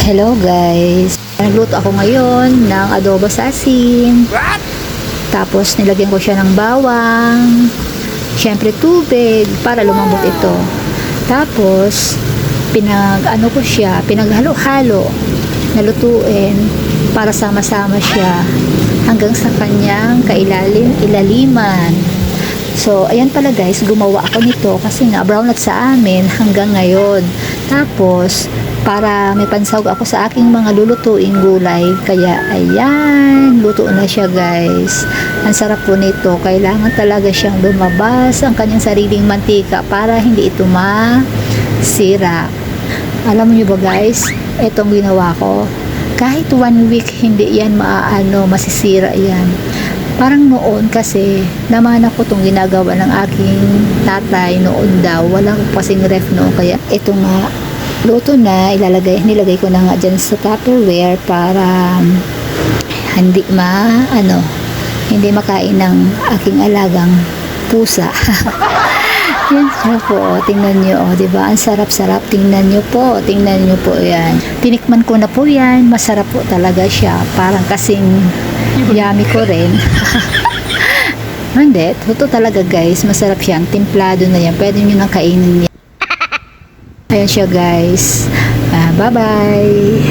Hello guys! Nagluto ako ngayon ng adobo sa asin. Tapos nilagyan ko siya ng bawang. Siyempre tubig para lumambot ito. Tapos pinag ano ko siya, pinaghalo-halo nalutuin para sama-sama siya hanggang sa kanyang kailalim ilaliman. So, ayan pala guys, gumawa ako nito kasi nga brown at sa amin hanggang ngayon. Tapos, para may pansawag ako sa aking mga lulutuing gulay. Kaya, ayan, luto na siya guys. Ang sarap po nito. Kailangan talaga siyang lumabas ang kanyang sariling mantika para hindi ito masira. Alam niyo ba guys, itong ginawa ko, kahit one week hindi yan maaano, masisira yan. Parang noon kasi, naman ako itong ginagawa ng aking tatay noon daw. Walang kasing ref noon. Kaya ito nga, luto na, ilalagay, nilagay ko na nga dyan sa Tupperware para um, hindi ma, ano, hindi makain ng aking alagang pusa. Yan siya po, oh. tingnan nyo, oh, ba? Ang sarap-sarap, tingnan nyo po, tingnan nyo po yan. Tinikman ko na po yan, masarap po talaga siya. Parang kasing yummy ko rin. Hindi, totoo talaga guys, masarap siya. Ang Timplado na yan, pwede nyo nang kainin yan. Ayan siya guys. Ah, bye-bye.